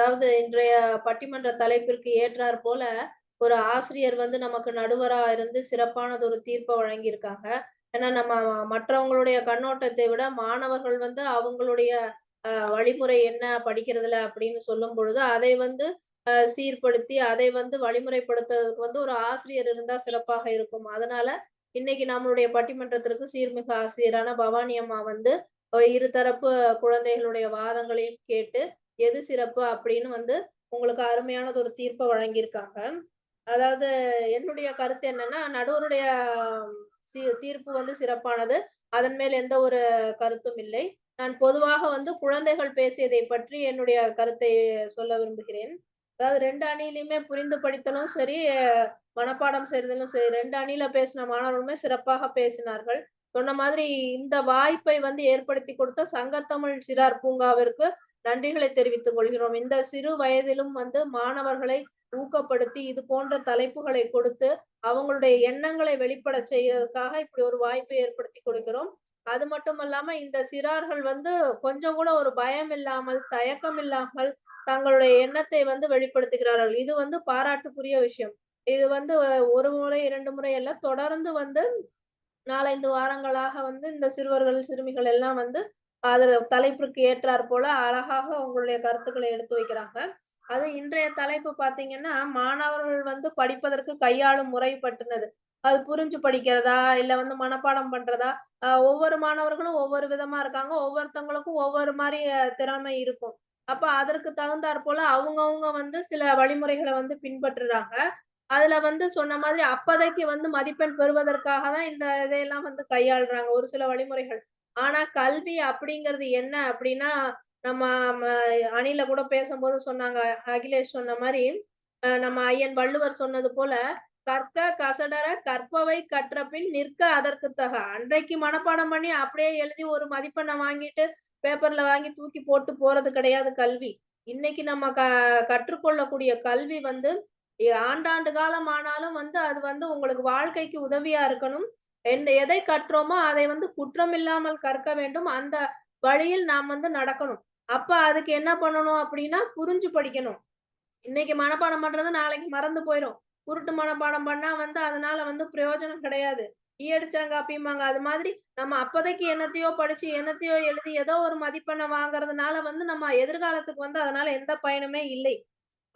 அதாவது இன்றைய பட்டிமன்ற தலைப்பிற்கு ஏற்றார் போல, ஒரு ஆசிரியர் வந்து நமக்கு நடுவரா இருந்து சிறப்பானது ஒரு தீர்ப்பை வழங்கியிருக்காங்க. ஏன்னா நம்ம மற்றவங்களுடைய கண்ணோட்டத்தை விட மாணவர்கள் வந்து அவங்களுடைய வழிமுறை என்ன படிக்கிறதுல அப்படின்னு சொல்லும் பொழுது, அதை வந்து சீர்படுத்தி, அதை வந்து வழிமுறைப்படுத்துறதுக்கு வந்து ஒரு ஆசிரியர் இருந்தா சிறப்பாக இருக்கும். அதனால இன்னைக்கு நம்மளுடைய பட்டிமன்றத்திற்கு சீர்மிகு ஆசிரியரான பவானி அம்மா வந்து இருதரப்பு குழந்தைகளுடைய வாதங்களையும் கேட்டு, எது சிறப்பு அப்படின்னு வந்து உங்களுக்கு அருமையானது ஒரு தீர்ப்பை வழங்கியிருக்காங்க. அதாவது என்னுடைய கருத்து என்னன்னா, நடுவருடைய தீர்ப்பு வந்து சிறப்பானது. அதன் மேல் எந்த ஒரு கருத்தும் இல்லை. நான் பொதுவாக வந்து குழந்தைகள் பேசியதை பற்றி என்னுடைய கருத்தை சொல்ல விரும்புகிறேன். அதாவது ரெண்டு அணியிலையுமே புரிந்து படித்தலும் சரி, மனப்பாடம் செய்தலும் சரி ரெண்டு அணியில பேசின மாணவர்களுமே சிறப்பாக பேசினார்கள். சொன்ன மாதிரி இந்த வாய்ப்பை வந்து ஏற்படுத்தி கொடுத்த சங்கத்தமிழ் சிறார் பூங்காவிற்கு நன்றிகளை தெரிவித்துக் கொள்கிறோம். இந்த சிறு வயதிலும் வந்து மாணவர்களை ஊக்கப்படுத்தி, இது போன்ற தலைப்புகளை கொடுத்து, அவங்களுடைய எண்ணங்களை வெளிப்படச் செய்யறதுக்காக இப்படி ஒரு வாய்ப்பை ஏற்படுத்தி கொடுக்கிறோம். அது மட்டுமல்லாம இந்த சிறார்கள் வந்து கொஞ்சம் கூட ஒரு பயம் இல்லாமல், தயக்கம் இல்லாமல் தங்களுடைய எண்ணத்தை வந்து வெளிப்படுத்துகிறார்கள். இது வந்து பாராட்டுக்குரிய விஷயம். இது வந்து ஒரு முறை, இரண்டு முறை எல்லாம் தொடர்ந்து வந்து 4, 5 வாரங்களாக வந்து இந்த சிறுவர்கள், சிறுமிகள் எல்லாம் வந்து அதுல தலைப்பிற்கு ஏற்றாற் போல அழகாக அவங்களுடைய கருத்துக்களை எடுத்து வைக்கிறாங்க. அது இன்றைய தலைப்பு பார்த்தீங்கன்னா, மாணவர்கள் வந்து படிப்பதற்கு கையாளும் முறை பற்றினது. அது புரிஞ்சு படிக்கிறதா? இல்ல வந்து மனப்பாடம் பண்றதா? ஒவ்வொரு மாணவர்களும் ஒவ்வொரு விதமா இருக்காங்க. ஒவ்வொருத்தவங்களுக்கும் ஒவ்வொரு மாதிரி திறமை இருக்கும். அப்ப அதற்கு தகுந்தாற் போல அவங்கவுங்க வந்து சில வழிமுறைகளை வந்து பின்பற்றுறாங்க. அதுல வந்து சொன்ன மாதிரி அப்போதைக்கு வந்து மதிப்பெண் பெறுவதற்காக தான் இந்த இதையெல்லாம் வந்து கையாளுறாங்க, ஒரு சில வழிமுறைகள். ஆனா கல்வி அப்படிங்கிறது என்ன அப்படின்னா, நம்ம அணில கூட பேசும்போது சொன்னாங்க. அகிலேஷ் சொன்ன மாதிரி நம்ம ஐயன் வள்ளுவர் சொன்னது போல, "கற்க கசடற கற்பவை கற்ற பின் நிற்க அதற்கு தக." அன்றைக்கு மனப்பாடம் பண்ணி அப்படியே எழுதி ஒரு மதிப்பெண்ணை வாங்கிட்டு, பேப்பர்ல வாங்கி தூக்கி போட்டு போறது கிடையாது கல்வி. இன்னைக்கு நம்ம க கற்றுக்கொள்ளக்கூடிய கல்வி வந்து ஆண்டாண்டு காலம் ஆனாலும் வந்து அது வந்து உங்களுக்கு வாழ்க்கைக்கு உதவியா இருக்கணும். எந்த எதை கற்றோமோ அதை வந்து குற்றமில்லாமல் கற்க வேண்டும். அந்த வழியில் நாம் வந்து நடக்கணும். அப்ப அதுக்கு என்ன பண்ணணும் அப்படின்னா, புரிஞ்சு படிக்கணும். இன்னைக்கு மனப்பாடம் பண்றது நாளைக்கு மறந்து போயிரும். குருட்டு மனப்பாடம் பண்ணா வந்து அதனால வந்து பிரயோஜனம் கிடையாது. ஈ அடிச்சாங்காப்பிம்பாங்க. அது மாதிரி நம்ம அப்போதைக்கு என்னத்தையோ படிச்சு, என்னத்தையோ எழுதி ஏதோ ஒரு மதிப்பெண்ணை வாங்குறதுனால வந்து நம்ம எதிர்காலத்துக்கு வந்து அதனால எந்த பயனுமே இல்லை.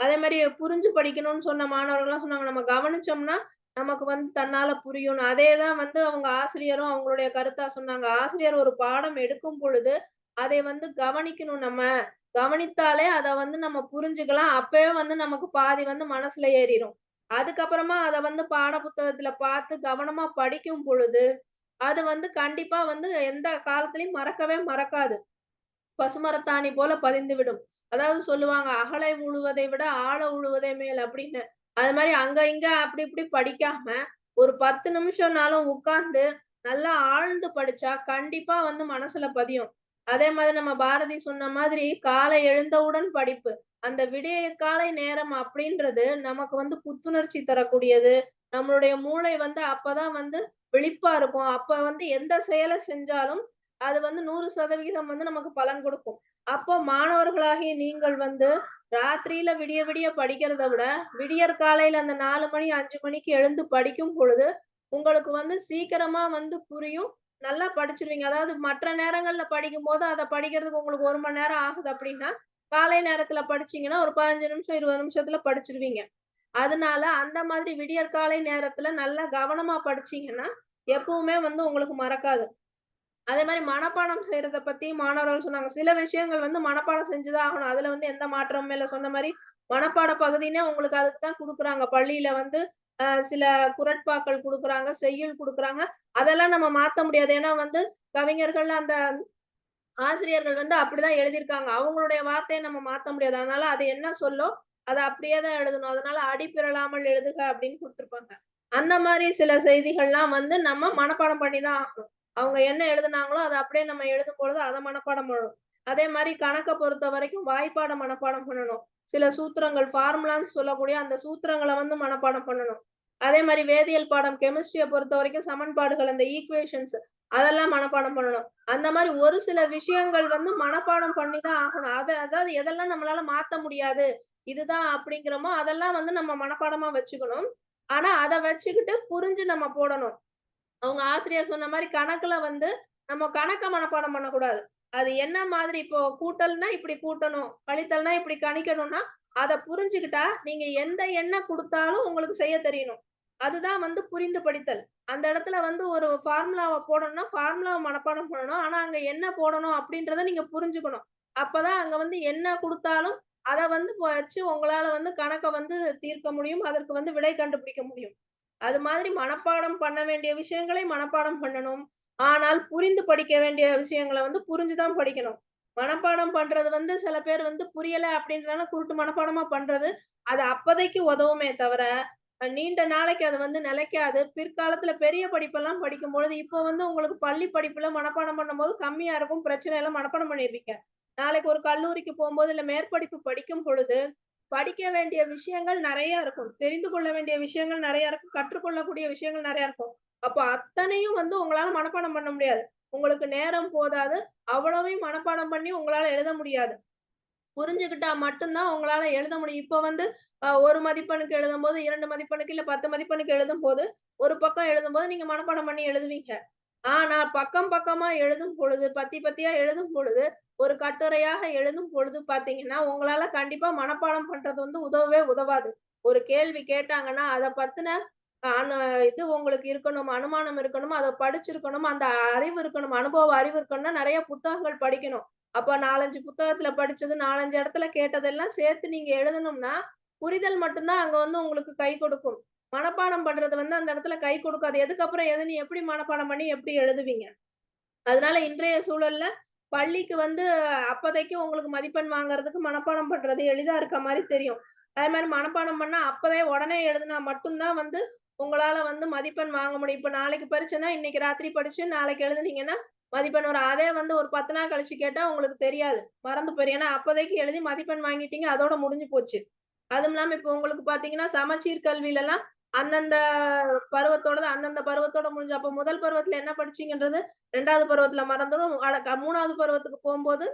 அதே மாதிரி புரிஞ்சு படிக்கணும்னு சொன்ன மாணவர்கள்லாம் சொன்னாங்க. நம்ம கவனிச்சோம்னா, நமக்கு வந்து தன்னால புரியும் அதே தான் வந்து அவங்க ஆசிரியரும் அவங்களுடைய கருத்தா சொன்னாங்க. ஆசிரியர் ஒரு பாடம் எடுக்கும் பொழுது, அதை வந்து கவனிக்கணும் நம்ம. கவனித்தாலே அத வந்து நம்ம புரிஞ்சுக்கலாம். அப்பவே வந்து நமக்கு பாதி வந்து மனசுல ஏறிரும். அதுக்கப்புறமா அத வந்து பாட புத்தகத்துல பார்த்து கவனமா படிக்கும் பொழுது, அது வந்து கண்டிப்பா வந்து எந்த காலத்திலயும் மறக்கவே மறக்காது. பசுமரத்தாணி போல பதிந்து விடும் அதாவது சொல்லுவாங்க, "அகலை உழுவதை விட ஆழ உழுவதே மேல்" அப்படின்னு. அது மாதிரி அங்க, இங்க அப்படி இப்படி படிக்காம, ஒரு 10 நிமிஷம்னாலும் உட்கார்ந்து நல்லா ஆழ்ந்து படிச்சா கண்டிப்பா வந்து மனசுல பதியும். அதே மாதிரி நம்ம பாரதி சொன்ன மாதிரி, "காலை எழுந்தவுடன் படிப்பு." அந்த விடிய காலை நேரம் அப்படின்றது நமக்கு வந்து புத்துணர்ச்சி தரக்கூடியது. நம்மளுடைய மூளை வந்து அப்பதான் வந்து விழிப்பா இருக்கும். அப்ப வந்து எந்த செயலை செஞ்சாலும், அது வந்து 100% வந்து நமக்கு பலன் கொடுக்கும். அப்போ மாணவர்களாகிய நீங்கள் வந்து ராத்திரியில விடிய விடிய படிக்கிறத விட, விடியற் காலையில அந்த நாலு மணி, அஞ்சு மணிக்கு எழுந்து படிக்கும் பொழுது, உங்களுக்கு வந்து சீக்கிரமா வந்து புரியும். நல்லா படிச்சிருவீங்க அதாவது மற்ற நேரங்கள்ல படிக்கும்போது, அதை படிக்கிறதுக்கு உங்களுக்கு ஒரு மணி நேரம் ஆகுது அப்படின்னா, காலை நேரத்துல படிச்சீங்கன்னா, ஒரு 15 நிமிஷம், 20 நிமிஷத்துல படிச்சிருவீங்க அதனால அந்த மாதிரி விடியற் காலை நேரத்துல நல்லா கவனமா படிச்சீங்கன்னா, எப்பவுமே வந்து உங்களுக்கு மறக்காது. அதே மாதிரி மனப்பாடம் செய்யறத பத்தி மாணவர்கள் சொன்னாங்க. சில விஷயங்கள் வந்து மனப்பாடம் செஞ்சுதான் ஆகணும். அதுல வந்து எந்த மாற்றமும் இல்லை சொன்ன மாதிரி மனப்பாட பகுதினே உங்களுக்கு அதுக்கு தான் கொடுக்குறாங்க பள்ளியில வந்து சில குறட்பாக்கள் கொடுக்குறாங்க செய்யுள் குடுக்குறாங்க. அதெல்லாம் நம்ம மாத்த முடியாது. ஏன்னா வந்து கவிஞர்கள் அந்த ஆசிரியர்கள் வந்து அப்படிதான் எழுதியிருக்காங்க. அவங்களுடைய வார்த்தையை நம்ம மாத்த முடியாது. அதனால அது என்ன சொல்லோ, அதை அப்படியே தான் எழுதணும். அதனால "அடி எழுதுக" அப்படின்னு கொடுத்துருப்பாங்க அந்த மாதிரி சில செய்திகள்லாம் வந்து நம்ம மனப்பாடம் பண்ணி தான் ஆகணும். அவங்க என்ன எழுதுனாங்களோ, அத அப்படியே நம்ம எழுதும் பொழுது அத மனப்பாடம் பண்ணணும். அதே மாரி கணக்க பொறுத்தவரைக்கும் வாய்ப்பாட மனப்பாடம் பண்ணணும். சில சூத்திரங்கள் ஃபார்முலான்னு சொல்லக்கூடிய அந்த சூத்திரங்களை வந்து மனப்பாடம் பண்ணணும். அதே மாதிரி வேதியியல் பாடம் கெமிஸ்ட்ரிய பொறுத்தவரைக்கும் சமன்பாடுகள் அந்த ஈக்குவேஷன்ஸ் அதெல்லாம் மனப்பாடம் பண்ணணும். அந்த மாதிரி ஒரு சில விஷயங்கள் வந்து மனப்பாடம் பண்ணி தான் ஆகணும். அத அதாவது எதெல்லாம் நம்மளால மாத்த முடியாது. இதுதான் அப்படிங்கிறோமோ, அதெல்லாம் வந்து நம்ம மனப்பாடமா வச்சுக்கணும். ஆனா அத வச்சுக்கிட்டு புரிஞ்சு நம்ம போடணும். அவங்க ஆசிரியர் சொன்ன மாதிரி கணக்குல வந்து நம்ம கணக்க மனப்பாடம் பண்ணக்கூடாது. அது என்ன மாதிரி இப்போ கூட்டல்னா இப்படி கூட்டணும். கழித்தல்னா இப்படி கணிக்கணும்னா, அத புரிஞ்சுகிட்டா, நீங்க எந்த எண்ணெய் குடுத்தாலும் உங்களுக்கு செய்ய தெரியணும். அதுதான் வந்து புரிந்து படித்தல். அந்த இடத்துல வந்து ஒரு ஃபார்முலாவை போடணும்னா, ஃபார்முலாவை மனப்பாடம் பண்ணணும். ஆனா அங்க என்ன போடணும் அப்படின்றத நீங்க புரிஞ்சுக்கணும். அப்பதான் அங்க வந்து என்ன குடுத்தாலும், அத வந்து வச்சு உங்களால வந்து கணக்கை வந்து தீர்க்க முடியும். அதற்கு வந்து விடை கண்டுபிடிக்க முடியும். அது மாதிரி மனப்பாடம் பண்ண வேண்டிய விஷயங்களை மனப்பாடம் பண்ணணும். ஆனால் புரிந்து படிக்க வேண்டிய விஷயங்களை வந்து புரிஞ்சு தான் படிக்கணும். மனப்பாடம் பண்றது வந்து சில பேர் வந்து புரியல அப்படின்றனால குருட்டு மனப்பாடமா பண்றது, அது அப்போதைக்கு உதவுமே தவிர, நீண்ட நாளைக்கு அது வந்து நிலைக்காது. பிற்காலத்துல பெரிய படிப்பெல்லாம் படிக்கும் பொழுது இப்போ வந்து உங்களுக்கு பள்ளி படிப்புல மனப்பாடம் பண்ணும்போது கம்மியா இருக்கும். பிரச்சனை எல்லாம் மனப்பாடம் பண்ணிருவீங்க. நாளைக்கு ஒரு கல்லூரிக்கு போகும்போது இல்ல மேற்படிப்பு படிக்கும் பொழுது, படிக்க வேண்டிய விஷயங்கள் நிறைய இருக்கும். தெரிந்து கொள்ள வேண்டிய விஷயங்கள் நிறைய இருக்கும். கற்றுக்கொள்ளக்கூடிய விஷயங்கள் நிறைய இருக்கும். அப்போ அத்தனையும் வந்து உங்களால மனப்பாடம் பண்ண முடியாது. உங்களுக்கு நேரம் போதாது. அவ்வளவையும் மனப்பாடம் பண்ணி உங்களால எழுத முடியாது. புரிஞ்சுகிட்டா மட்டும்தான் உங்களால எழுத முடியும். இப்ப வந்து அ 1 மதிப்பெண்ணுக்கு எழுதும்போது, இரண்டு மதிப்பெண்ணுக்கு இல்ல 10 மதிப்பெண்ணுக்கு எழுதும்போது, ஒரு பக்கம் எழுதும்போது நீங்க மனப்பாடம் பண்ணி எழுதுவீங்க. ஆனா பக்கம் பக்கமா எழுதும் பொழுது, பத்தி பத்தியா எழுதும் பொழுது, ஒரு கட்டுரையாக எழுதும் பொழுது பார்த்தீங்கன்னா, உங்களால கண்டிப்பா மனப்பாடம் பண்றது வந்து உதவவே உதவாது. ஒரு கேள்வி கேட்டாங்கன்னா, அதை பத்தின இது உங்களுக்கு இருக்கணும், அனுமானம் இருக்கணும், அதை படிச்சிருக்கணும், அந்த அறிவு இருக்கணும், அனுபவ அறிவு இருக்கணும்னா நிறைய புத்தகங்கள் படிக்கணும். அப்ப 4, 5 புத்தகத்துல படிச்சது, 4, 5 இடத்துல கேட்டதெல்லாம் சேர்த்து நீங்க எழுதணும்னா, புரிதல் மட்டும்தான் அங்க வந்து உங்களுக்கு கை கொடுக்கும். மனப்பாடம் பண்றது வந்து அந்த இடத்துல கை கொடுக்காது. எதுக்கப்புறம் எது நீ எப்படி மனப்பாடம் பண்ணி எப்படி எழுதுவீங்க? அதனால இன்றைய சூழல்ல பள்ளிக்கு வந்து அப்போதைக்கு உங்களுக்கு மதிப்பெண் வாங்குறதுக்கு மனப்பாடம் பண்றது எளிதா இருக்க மாதிரி தெரியும். அதே மாதிரி மனப்பாடம் பண்ணா அப்பதே உடனே எழுதுனா மட்டும்தான் வந்து உங்களால வந்து மதிப்பெண் வாங்க முடியும். இப்ப நாளைக்கு பரீட்சைன்னா, இன்னைக்கு ராத்திரி படிச்சு நாளைக்கு எழுதுனீங்கன்னா, மதிப்பெண் வரும். அதே வந்து ஒரு 10 நாள் கழிச்சு கேட்டா உங்களுக்கு தெரியாது. மறந்து போயிரு ஏன்னா அப்போதைக்கு எழுதி மதிப்பெண் வாங்கிட்டீங்க. அதோட முடிஞ்சு போச்சு. அதுவும் இல்லாம இப்ப உங்களுக்கு பார்த்தீங்கன்னா, சமச்சீர் கல்விலலாம் அந்தந்த பருவத்தோட அந்தந்த பருவத்தோட முடிஞ்சு அப்ப முதல் பருவத்துல என்ன படிச்சீங்கன்றது ரெண்டாவது பருவத்துல மறந்துடும் அட க 3வது பருவத்துக்கு போகும்போது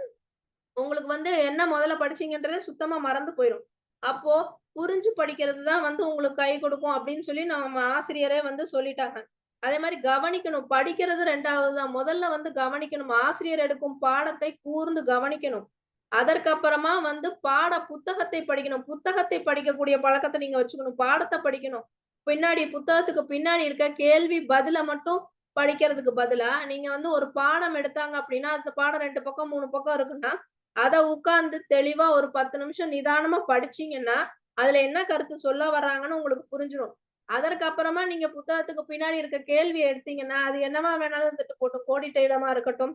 உங்களுக்கு வந்து என்ன முதல்ல படிச்சீங்கன்றதே சுத்தமா மறந்து போயிரும். அப்போ புரிஞ்சு படிக்கிறது தான் வந்து உங்களுக்கு கை கொடுக்கும் அப்படின்னு சொல்லி நம்ம ஆசிரியரே வந்து சொல்லிட்டாங்க. அதே மாதிரி கவனிக்கணும். படிக்கிறது ரெண்டாவது தான். முதல்ல வந்து கவனிக்கணும். ஆசிரியர் எடுக்கும் பாடத்தை கூர்ந்து கவனிக்கணும். அதற்கப்புறமா வந்து பாட புத்தகத்தை படிக்கணும். புத்தகத்தை படிக்கக்கூடிய பழக்கத்தை நீங்க வச்சுக்கணும். பாடத்தை படிக்கணும். பின்னாடி புத்தகத்துக்கு பின்னாடி இருக்க கேள்வி பதில மட்டும் படிக்கிறதுக்கு பதிலா, நீங்க வந்து ஒரு பாடம் எடுத்தாங்க அப்படின்னா, அந்த பாடம் ரெண்டு பக்கம், மூணு பக்கம் இருக்குன்னா, அத உட்கார்ந்து தெளிவா ஒரு 10 நிமிஷம் நிதானமா படிச்சீங்கன்னா, அதுல என்ன கருத்து சொல்ல வர்றாங்கன்னு உங்களுக்கு புரிஞ்சிடும் அதற்கு அப்புறமா நீங்க புத்தகத்துக்கு பின்னாடி இருக்க கேள்வி எடுத்தீங்கன்னா, அது என்னவா வேணாலும் இருந்துட்டு போட்டும். கோடிட்ட இடமா இருக்கட்டும்,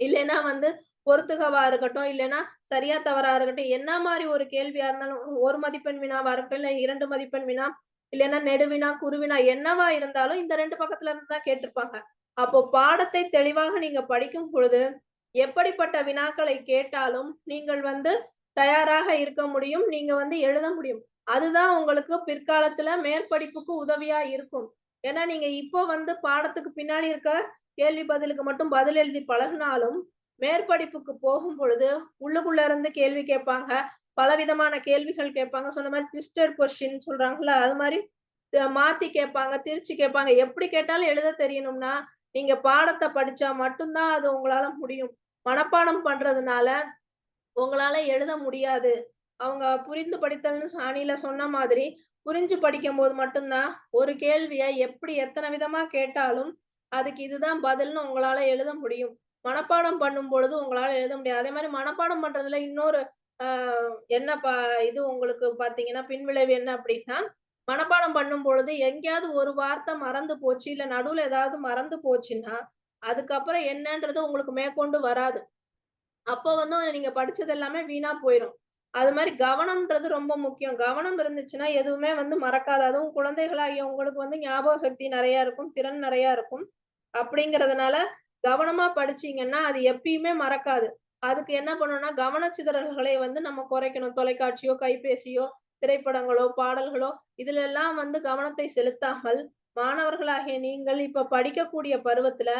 இல்லைன்னா வந்து பொறுத்துகவா இருக்கட்டும், இல்லைன்னா சரியா தவறா இருக்கட்டும், என்ன மாதிரி ஒரு கேள்வியா இருந்தாலும் ஒரு மதிப்பெண் வினாவா இருக்கட்டும், இல்ல இரண்டு மதிப்பெண் வினா, இல்லைன்னா நெடுவினா, குருவினா என்னவா இருந்தாலும் இந்த ரெண்டு பக்கத்துல இருந்து தான் கேட்டிருப்பாங்க. அப்போ பாடத்தை தெளிவாக நீங்க படிக்கும் பொழுது, எப்படிப்பட்ட வினாக்களை கேட்டாலும் நீங்கள் வந்து தயாராக இருக்க முடியும். நீங்க வந்து எழுத முடியும். அதுதான் உங்களுக்கு பிற்காலத்துல மேற்படிப்புக்கு உதவியா இருக்கும். ஏன்னா நீங்க இப்போ வந்து பாடத்துக்கு பின்னாடி இருக்க கேள்வி பதிலுக்கு மட்டும் பதில் எழுதி பழகுனாலும், மேற்படிப்புக்கு போகும் பொழுது உள்ளுக்குள்ள இருந்து கேள்வி கேட்பாங்க. பலவிதமான கேள்விகள் கேட்பாங்க. சொன்ன மாதிரி ட்விஸ்டட் கொஸ்டின் சொல்றாங்கல்ல, அது மாதிரி மாத்தி கேட்பாங்க, திரிச்சு கேட்பாங்க. எப்படி கேட்டாலும் எழுத தெரியணும்னா, நீங்க பாடத்தை படிச்சா மட்டும் தான் அது உங்களால முடியும். மனப்பாடம் பண்றதுனால உங்களால எழுத முடியாது. அவங்க புரிந்து படித்தல்னு சாணியில சொன்ன மாதிரி, புரிஞ்சு படிக்கும்போது மட்டும் தான், ஒரு கேள்விய எப்படி எத்தனை விதமா கேட்டாலும், அதுக்கு இதுதான் பதில்னு உங்களால எழுத முடியும். மனப்பாடம் பண்ணும் பொழுது உங்களால எழுத முடியாது. அதே மாதிரி மனப்பாடம் பண்றதுல இன்னொரு என்ன பா இது உங்களுக்கு பாத்தீங்கன்னா பின்விளைவு என்ன அப்படின்னா மனப்பாடம் பண்ணும் பொழுது எங்கேயாவது ஒரு வார்த்தை மறந்து போச்சு, இல்ல நடுவுல ஏதாவது மறந்து போச்சுன்னா, அதுக்கப்புறம் என்னன்றது உங்களுக்கு மேற்கொண்டு வராது. அப்போ வந்து நீங்க படிச்சது எல்லாமே வீணா போயிரும். அது மாதிரி கவனம்ன்றது ரொம்ப முக்கியம். கவனம் இருந்துச்சுன்னா, எதுவுமே வந்து மறக்காது. அதுவும் குழந்தைகளாகிய உங்களுக்கு வந்து ஞாபக சக்தி நிறைய இருக்கும். திறன் நிறைய இருக்கும். அப்படிங்கிறதுனால, கவனமா படிச்சீங்கன்னா, அது எப்பயுமே மறக்காது. அதுக்கு என்ன பண்ணணும்னா, கவனச்சிதறல்களை வந்து நம்ம குறைக்கணும். தொலைக்காட்சியோ, கைபேசியோ, திரைப்படங்களோ, பாடல்களோ இதுல எல்லாம் வந்து கவனத்தை செலுத்தாமல், மாணவர்களாகிய நீங்கள் இப்ப படிக்கக்கூடிய பருவத்துல,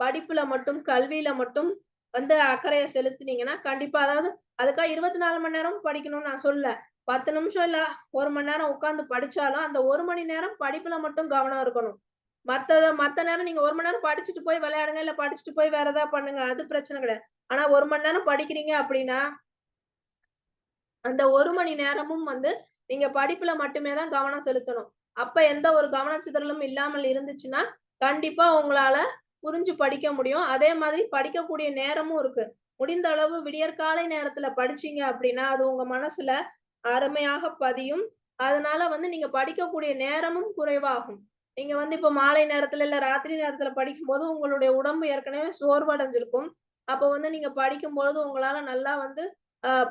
படிப்புல மட்டும், கல்வியில மட்டும் வந்து அக்கறையை செலுத்துனீங்கன்னா, கண்டிப்பா அதாவது அதுக்காக 24 மணி நேரம் படிக்கணும்னு நான் சொல்லல. 10 நிமிஷம் இல்ல ஒரு மணி நேரம் உட்கார்ந்து படிச்சாலும், அந்த ஒரு மணி நேரம் படிப்புல மட்டும் கவனம் இருக்கணும். மத்தத மத்த நேரம் நீங்க ஒரு மணி நேரம் படிச்சுட்டு போய் விளையாடுங்க, இல்ல படிச்சுட்டு போய் வேற ஏதாவது பண்ணுங்க. அது பிரச்சனை கிடையாது. ஆனா ஒரு மணி நேரம் படிக்கிறீங்க அப்படின்னா அந்த ஒரு மணி நேரமும் வந்து நீங்க படிப்புல மட்டுமே தான் கவனம் செலுத்தணும். அப்ப எந்த ஒரு கவனச்சிதறலும் இல்லாமல் இருந்துச்சுன்னா, கண்டிப்பா உங்களால புரிஞ்சு படிக்க முடியும். அதே மாதிரி படிக்கக்கூடிய நேரமும் இருக்கு. முடிந்த அளவு விடியற்காலை நேரத்துல படிச்சீங்க அப்படின்னா, அது உங்க மனசுல அருமையாக பதியும். அதனால வந்து நீங்க படிக்கக்கூடிய நேரமும் குறைவாகும். நீங்க வந்து இப்ப மாலை நேரத்துல, இல்ல ராத்திரி நேரத்துல படிக்கும்போது உங்களுடைய உடம்பு ஏற்கனவே சோர்வடைஞ்சிருக்கும். அப்ப வந்து நீங்க படிக்கும்பொழுது உங்களால நல்லா வந்து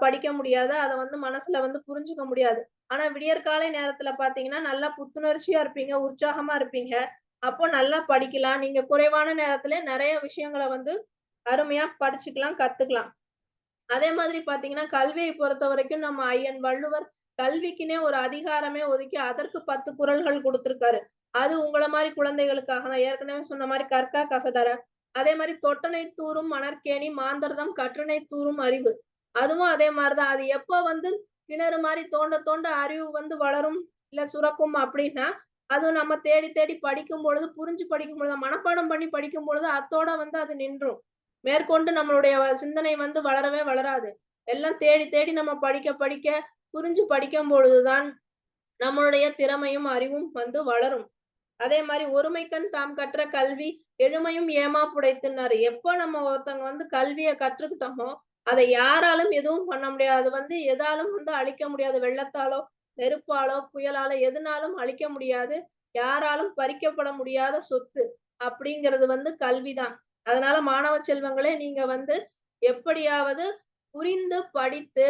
படிக்க முடியாது. அத வந்து மனசுல வந்து புரிஞ்சுக்க முடியாது. ஆனா விடியற்காலை நேரத்துல பாத்தீங்கன்னா நல்லா புத்துணர்ச்சியா இருப்பீங்க, உற்சாகமா இருப்பீங்க. அப்போ நல்லா படிக்கலாம். நீங்க குறைவான நேரத்துல நிறைய விஷயங்கள வந்து அருமையா படிச்சுக்கலாம், கத்துக்கலாம். அதே மாதிரி பாத்தீங்கன்னா கல்வியை பொறுத்த வரைக்கும் நம்ம ஐயன் வள்ளுவர் கல்விக்குன்னே ஒரு அதிகாரமே ஒதுக்கி அதற்கு பத்து குரல்கள் கொடுத்திருக்காரு அது உங்களை மாதிரி குழந்தைகளுக்காக தான். ஏற்கனவே சொன்ன மாதிரி கற்கா கசடர அதே மாதிரி தொட்டனை தூரும் மணற்கேணி மாந்தர்தம் கற்றனை தூரும் அறிவு. அதுவும் அதே மாதிரிதான் அது எப்ப வந்து கிணறு மாதிரி தோண்ட தோண்ட அறிவு வந்து வளரும், இல்ல சுரக்கும் அப்படின்னா, அதுவும் நம்ம தேடி தேடி படிக்கும் பொழுது, புரிஞ்சு படிக்கும் பொழுது, மனப்பாடம் பண்ணி படிக்கும் பொழுது அத்தோட வந்து அது நின்றும். மேற்கொண்டு நம்மளுடைய சிந்தனை வந்து வளரவே வளராது. எல்லாம் தேடி தேடி நம்ம படிக்க படிக்க, புரிஞ்சு படிக்கும் பொழுதுதான் நம்மளுடைய திறமையும், அறிவும் வந்து வளரும். அதே மாதிரி "ஒருமைக்கண் தாம் கற்ற கல்வி எழுமையும் ஏமா புடைத்துனாரு எப்போ நம்ம ஒருத்தவங்க வந்து கல்வியை கற்றுக்கிட்டோமோ, அதை யாராலும் எதுவும் பண்ண முடியாது. அது வந்து எதாலும் வந்து அழிக்க முடியாது. வெள்ளத்தாலோ, நெருப்பாலோ, புயலாலோ எதுனாலும் அழிக்க முடியாது. யாராலும் பறிக்கப்பட முடியாத சொத்து. அப்படிங்கிறது வந்து கல்விதான் அதனால மாணவ செல்வங்களே நீங்க வந்து எப்படியாவது புரிந்து படித்து,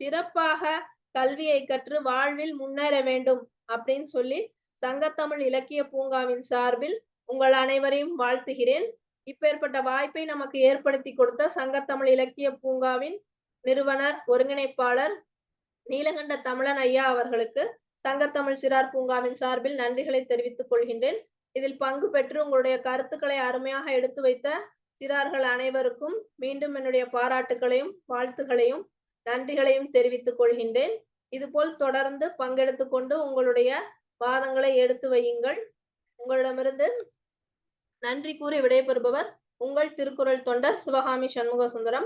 சிறப்பாக கல்வியை கற்று வாழ்வில் முன்னேற வேண்டும் அப்படின்னு சொல்லி, சங்கத்தமிழ் இலக்கிய பூங்காவின் சார்பில் உங்கள் அனைவரையும் வாழ்த்துகிறேன். இப்பேற்பட்ட வாய்ப்பை நமக்கு ஏற்படுத்திக் கொடுத்த சங்கத்தமிழ் இலக்கிய பூங்காவின் நிறுவனர், ஒருங்கிணைப்பாளர் நீலகண்ட தமிழன் ஐயா அவர்களுக்கு சங்கத்தமிழ் சிறார் பூங்காவின் சார்பில் நன்றிகளை தெரிவித்துக் கொள்கின்றேன். இதில் பங்கு பெற்று உங்களுடைய கருத்துக்களை அருமையாக எடுத்து வைத்த சிறார்கள் அனைவருக்கும் மீண்டும் என்னுடைய பாராட்டுகளையும் வாழ்த்துகளையும், நன்றிகளையும் தெரிவித்துக் கொள்கின்றேன். இதுபோல் தொடர்ந்து பங்கெடுத்து கொண்டு உங்களுடைய வாதங்களை எடுத்து வையுங்கள். உங்களிடமிருந்து நன்றி கூறி விடைபெறுபவர் உங்கள் திருக்குறள் தொண்டர் சிவகாமி சண்முக சுந்தரம்.